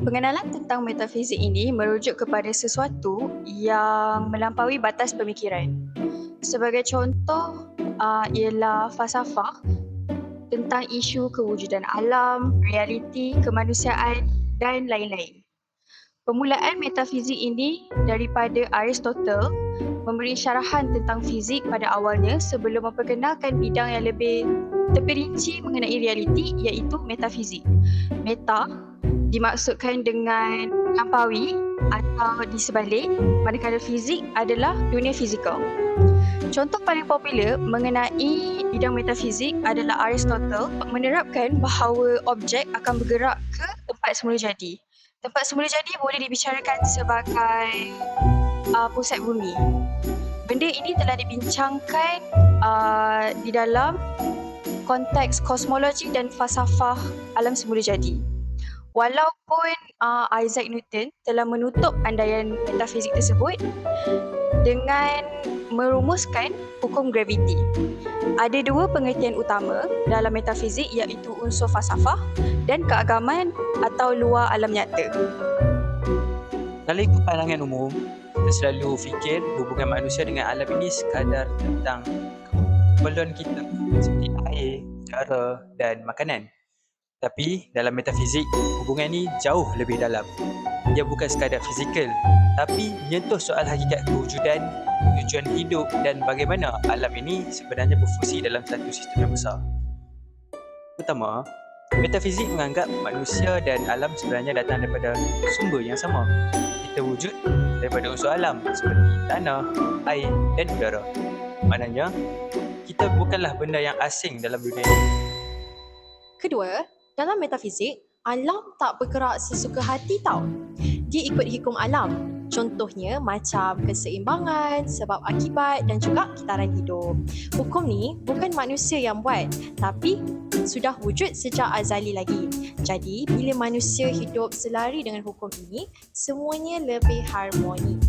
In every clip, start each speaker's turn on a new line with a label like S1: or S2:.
S1: Pengenalan tentang metafizik ini merujuk kepada sesuatu yang melampaui batas pemikiran. Sebagai contoh uh, ialah falsafah tentang isu kewujudan alam, realiti, kemanusiaan dan lain-lain. Permulaan metafizik ini daripada Aristotle memberi syarahan tentang fizik pada awalnya sebelum memperkenalkan bidang yang lebih terperinci mengenai realiti iaitu metafizik. Meta dimaksudkan dengan melampaui atau di sebalik manakala fizik adalah dunia fizikal. Contoh paling popular mengenai bidang metafizik adalah Aristotle menerapkan bahawa objek akan bergerak ke tempat semula jadi. Tempat semula jadi boleh dibicarakan sebagai uh, pusat bumi. Benda ini telah dibincangkan uh, di dalam konteks kosmologi dan falsafah alam semula jadi. Walaupun uh, Isaac Newton telah menutup andaian metafizik tersebut dengan merumuskan hukum graviti. Ada dua pengertian utama dalam metafizik iaitu unsur falsafah dan keagaman atau luar alam nyata.
S2: Ikut pandangan umum, kita selalu fikir hubungan manusia dengan alam ini sekadar tentang keperluan kita seperti air, udara dan makanan. Tapi dalam metafizik, hubungan ini jauh lebih dalam. Ia bukan sekadar fizikal, tapi menyentuh soal hakikat kewujudan, tujuan hidup dan bagaimana alam ini sebenarnya berfungsi dalam satu sistem yang besar. Pertama, metafizik menganggap manusia dan alam sebenarnya datang daripada sumber yang sama. Kita wujud daripada unsur alam seperti tanah, air dan udara. Maknanya, kita bukanlah benda yang asing dalam dunia ini.
S3: Kedua, dalam metafizik, alam tak bergerak sesuka hati tau. Dia ikut hukum alam. Contohnya macam keseimbangan, sebab akibat dan juga kitaran hidup. Hukum ni bukan manusia yang buat, tapi sudah wujud sejak azali lagi. Jadi, bila manusia hidup selari dengan hukum ini, semuanya lebih harmoni.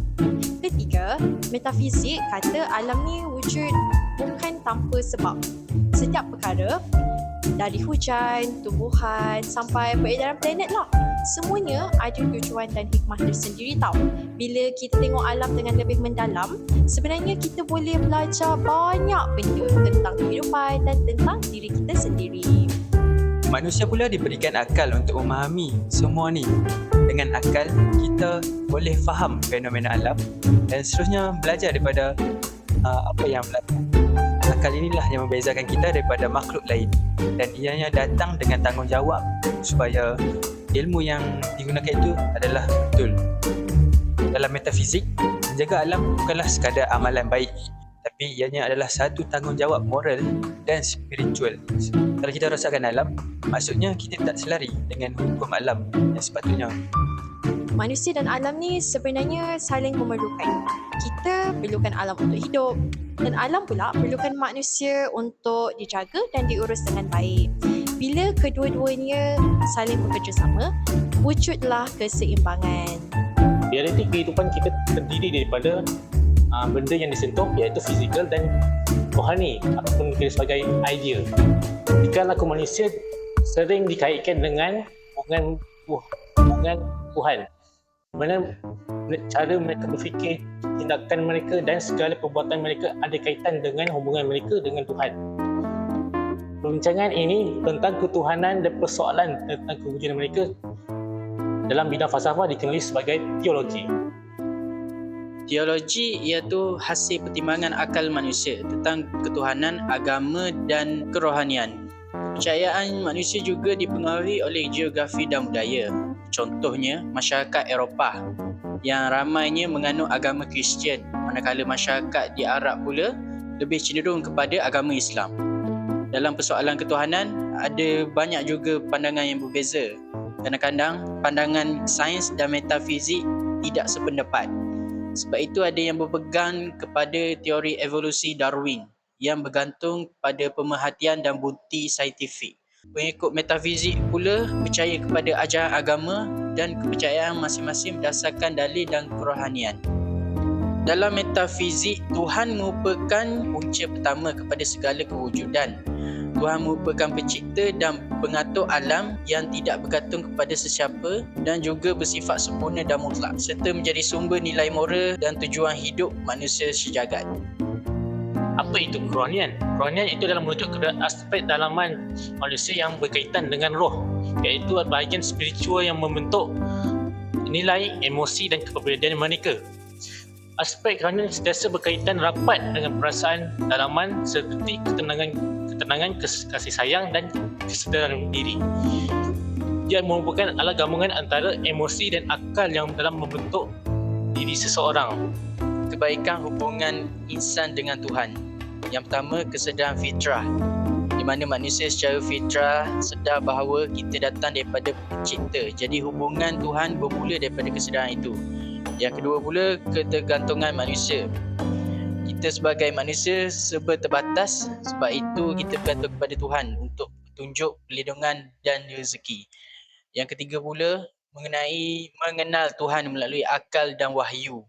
S3: Ketiga, metafizik kata alam ni wujud bukan tanpa sebab. Setiap perkara dari hujan, tumbuhan sampai peredaran planet lah. Semuanya ada tujuan dan hikmah tersendiri tau. Bila kita tengok alam dengan lebih mendalam, sebenarnya kita boleh belajar banyak benda tentang kehidupan dan tentang diri kita sendiri.
S2: Manusia pula diberikan akal untuk memahami semua ni. Dengan akal, kita boleh faham fenomena alam dan seterusnya belajar daripada uh, apa yang berlaku. Akal inilah yang membezakan kita daripada makhluk lain dan ianya datang dengan tanggungjawab supaya ilmu yang digunakan itu adalah betul. Dalam metafizik, menjaga alam bukanlah sekadar amalan baik tapi ianya adalah satu tanggungjawab moral dan spiritual. Kalau kita rosakkan alam, maksudnya kita tak selari dengan hukum alam yang sepatutnya.
S3: Manusia dan alam ni sebenarnya saling memerlukan. Kita perlukan alam untuk hidup dan alam pula perlukan manusia untuk dijaga dan diurus dengan baik. Bila kedua-duanya saling bekerjasama, wujudlah keseimbangan.
S4: Realiti kehidupan kita terdiri daripada uh, benda yang disentuh iaitu fizikal dan rohani ataupun kita sebagai idea. Jika laku manusia sering dikaitkan dengan hubungan hubungan Tuhan. Mana cara mereka berfikir, tindakan mereka dan segala perbuatan mereka ada kaitan dengan hubungan mereka dengan Tuhan. Perbincangan ini tentang ketuhanan dan persoalan tentang kewujudan mereka dalam bidang falsafah dikenali sebagai teologi.
S5: Teologi iaitu hasil pertimbangan akal manusia tentang ketuhanan, agama dan kerohanian. Kepercayaan manusia juga dipengaruhi oleh geografi dan budaya. Contohnya, masyarakat Eropah yang ramainya menganut agama Kristian manakala masyarakat di Arab pula lebih cenderung kepada agama Islam. Dalam persoalan ketuhanan, ada banyak juga pandangan yang berbeza. Kadang-kadang, pandangan sains dan metafizik tidak sependapat. Sebab itu ada yang berpegang kepada teori evolusi Darwin yang bergantung pada pemerhatian dan bukti saintifik. Pengikut metafizik pula percaya kepada ajaran agama dan kepercayaan masing-masing berdasarkan dalil dan kerohanian. Dalam metafizik, Tuhan merupakan punca pertama kepada segala kewujudan. Tuhan merupakan pencipta dan pengatur alam yang tidak bergantung kepada sesiapa dan juga bersifat sempurna dan mutlak serta menjadi sumber nilai moral dan tujuan hidup manusia sejagat.
S4: Apa itu kerohanian? Kerohanian itu adalah merujuk kepada aspek dalaman manusia yang berkaitan dengan roh iaitu bahagian spiritual yang membentuk nilai, emosi dan kepribadian mereka. Aspek kerohanian sentiasa berkaitan rapat dengan perasaan dalaman seperti ketenangan, ketenangan kasih sayang dan kesedaran diri. Dia merupakan alat gabungan antara emosi dan akal yang dalam membentuk diri seseorang.
S5: Kebaikan hubungan insan dengan Tuhan. Yang pertama, kesedaran fitrah. Di mana manusia secara fitrah sedar bahawa kita datang daripada pencipta. Jadi hubungan Tuhan bermula daripada kesedaran itu. Yang kedua pula, ketergantungan manusia. Kita sebagai manusia serba terbatas sebab itu kita bergantung kepada Tuhan untuk petunjuk, perlindungan dan rezeki. Yang ketiga pula, mengenai mengenal Tuhan melalui akal dan wahyu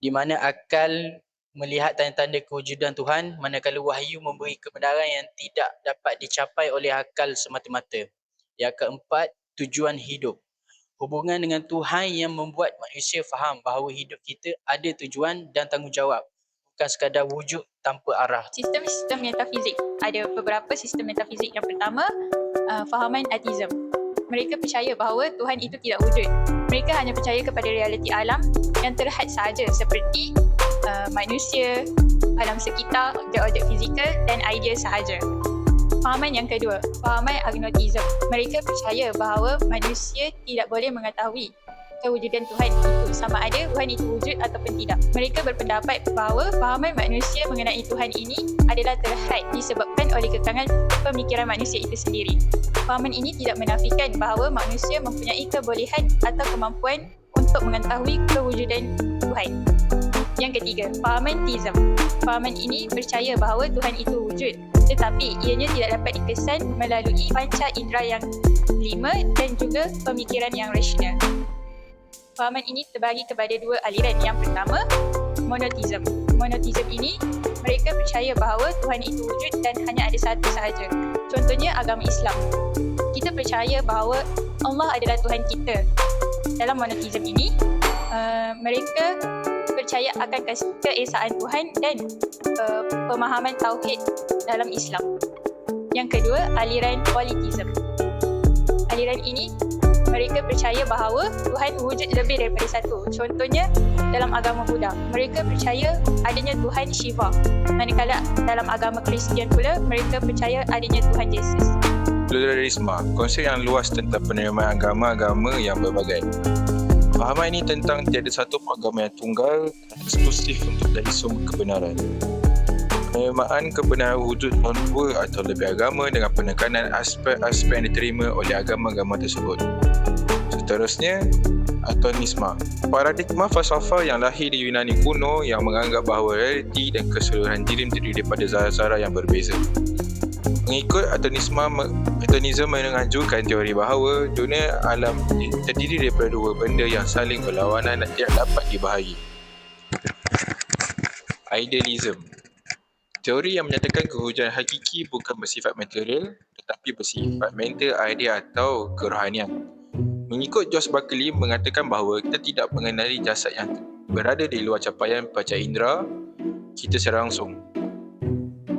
S5: di mana akal melihat tanda-tanda kewujudan Tuhan manakala wahyu memberi kebenaran yang tidak dapat dicapai oleh akal semata-mata. Yang keempat, tujuan hidup. Hubungan dengan Tuhan yang membuat manusia faham bahawa hidup kita ada tujuan dan tanggungjawab. Bukan sekadar wujud tanpa arah.
S6: Sistem-sistem metafizik. Ada beberapa sistem metafizik. Yang pertama, uh, fahaman ateism. Mereka percaya bahawa Tuhan itu tidak wujud. Mereka hanya percaya kepada realiti alam yang terhad sahaja seperti uh, manusia, alam sekitar, objek-objek fizikal dan idea sahaja. Fahaman yang kedua, fahaman agnotism. Mereka percaya bahawa manusia tidak boleh mengetahui kewujudan Tuhan itu sama ada Tuhan itu wujud ataupun tidak. Mereka berpendapat bahawa fahaman manusia mengenai Tuhan ini adalah terhad disebabkan oleh kekangan pemikiran manusia itu sendiri. Fahaman ini tidak menafikan bahawa manusia mempunyai kebolehan atau kemampuan untuk mengetahui kewujudan Tuhan. Yang ketiga, teism. Fahaman ini percaya bahawa Tuhan itu wujud tetapi ianya tidak dapat dikesan melalui panca indera yang lima dan juga pemikiran yang rasional. Fahaman ini terbagi kepada dua aliran. Yang pertama, monotheism. Monotheism ini mereka percaya bahawa Tuhan itu wujud dan hanya ada satu sahaja. Contohnya agama Islam. Kita percaya bahawa Allah adalah Tuhan kita. Dalam monotheism ini, uh, mereka percaya akan keesaan Tuhan dan uh, pemahaman tauhid dalam Islam. Yang kedua, aliran polytheism. Aliran ini mereka percaya bahawa Tuhan wujud lebih daripada satu. Contohnya dalam agama Buddha, mereka percaya adanya Tuhan Shiva. Manakala dalam agama Kristian pula, mereka percaya adanya Tuhan Yesus.
S7: Pluralisme, konsep yang luas tentang penerimaan agama-agama yang berbagai. Fahaman ini tentang tiada satu agama yang tunggal dan eksklusif untuk dari sumber kebenaran. Penerimaan kebenaran wujud non dua atau lebih agama dengan penekanan aspek-aspek yang diterima oleh agama-agama tersebut. Seterusnya, atomisme. Paradigma falsafah yang lahir di Yunani kuno yang menganggap bahawa realiti dan keseluruhan diri terdiri daripada zara-zara yang berbeza. Mengikut atomisme, atomisme mengajukan teori bahawa dunia alam terdiri daripada dua benda yang saling berlawanan dan tidak dapat dibahagi. Idealism Teori yang menyatakan kewujudan hakiki bukan bersifat material tetapi bersifat mental, idea atau kerohanian. Mengikut Josh Buckley mengatakan bahawa kita tidak mengenali jasad yang berada di luar capaian panca indera kita secara langsung.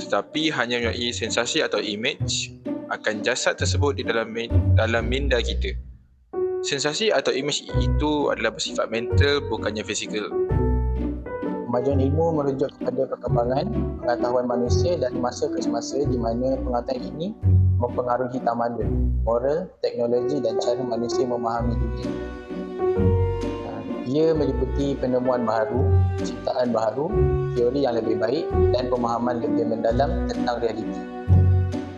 S7: Tetapi hanya mempunyai sensasi atau image akan jasad tersebut di dalam dalam minda kita. Sensasi atau image itu adalah bersifat mental bukannya fizikal.
S8: Kemajuan ilmu merujuk kepada perkembangan pengetahuan manusia dari masa ke semasa di mana pengetahuan ini mempengaruhi tamadun, moral, teknologi dan cara manusia memahami dunia. Ia meliputi penemuan baharu, ciptaan baharu, teori yang lebih baik dan pemahaman lebih mendalam tentang realiti.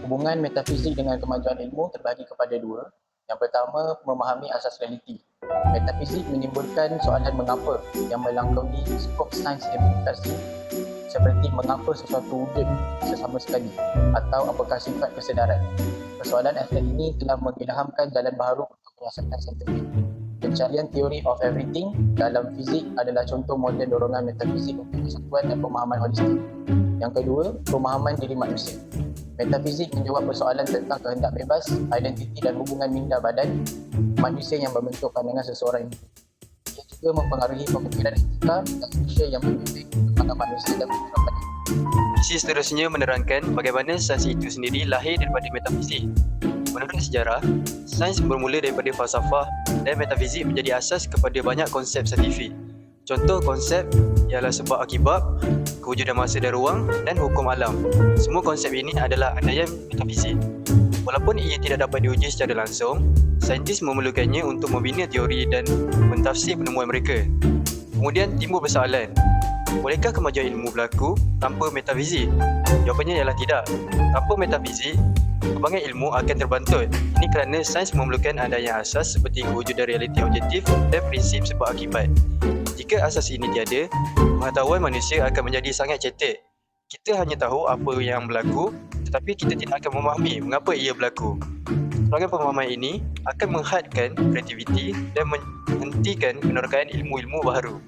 S8: Hubungan metafizik dengan kemajuan ilmu terbagi kepada dua. Yang pertama, memahami asas realiti. Metafizik menimbulkan soalan mengapa yang melangkaui skop sains implikasi seperti mengapa sesuatu wujud sesama sekali atau apakah sifat kesedaran. Persoalan aspek ini telah mengilhamkan jalan baru untuk menyiasatkan saintifik. Pencarian teori of everything dalam fizik adalah contoh model dorongan metafizik untuk kesatuan dan pemahaman holistik. Yang kedua, pemahaman diri manusia. Metafizik menjawab persoalan tentang kehendak bebas, identiti dan hubungan minda badan manusia yang membentuk pandangan seseorang individu. Ia juga mempengaruhi pemikiran etika dan sosial yang membimbing kepada manusia dan kehidupan
S9: Sisi seterusnya menerangkan bagaimana sains itu sendiri lahir daripada metafizik. Menurut sejarah, sains bermula daripada falsafah dan metafizik menjadi asas kepada banyak konsep saintifik. Contoh konsep ialah sebab akibat, kewujudan masa dan ruang dan hukum alam. Semua konsep ini adalah andaian metafizik. Walaupun ia tidak dapat diuji secara langsung, saintis memerlukannya untuk membina teori dan mentafsir penemuan mereka. Kemudian timbul persoalan, bolehkah kemajuan ilmu berlaku tanpa metafizik? Jawapannya ialah tidak. Tanpa metafizik, perkembangan ilmu akan terbantut. Ini kerana sains memerlukan adanya asas seperti kewujudan realiti objektif dan prinsip sebab akibat. Jika asas ini tiada, pengetahuan manusia akan menjadi sangat cetek. Kita hanya tahu apa yang berlaku tetapi kita tidak akan memahami mengapa ia berlaku. Kekurangan pemahaman ini akan menghadkan kreativiti dan menghentikan penerokan ilmu-ilmu baharu.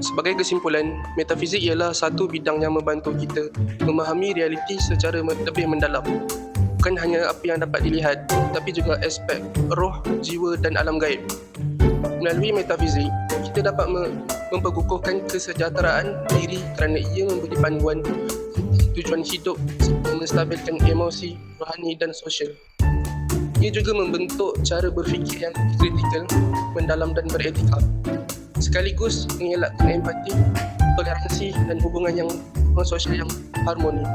S10: Sebagai kesimpulan, metafizik ialah satu bidang yang membantu kita memahami realiti secara lebih mendalam. Bukan hanya apa yang dapat dilihat, tapi juga aspek roh, jiwa dan alam gaib. Melalui metafizik, kita dapat me- memperkukuhkan kesejahteraan diri kerana ia memberi panduan tujuan hidup menstabilkan emosi, rohani dan sosial. Ia juga membentuk cara berfikir yang kritikal, mendalam dan beretika sekaligus mengelakkan empati, toleransi dan hubungan yang sosial yang harmoni.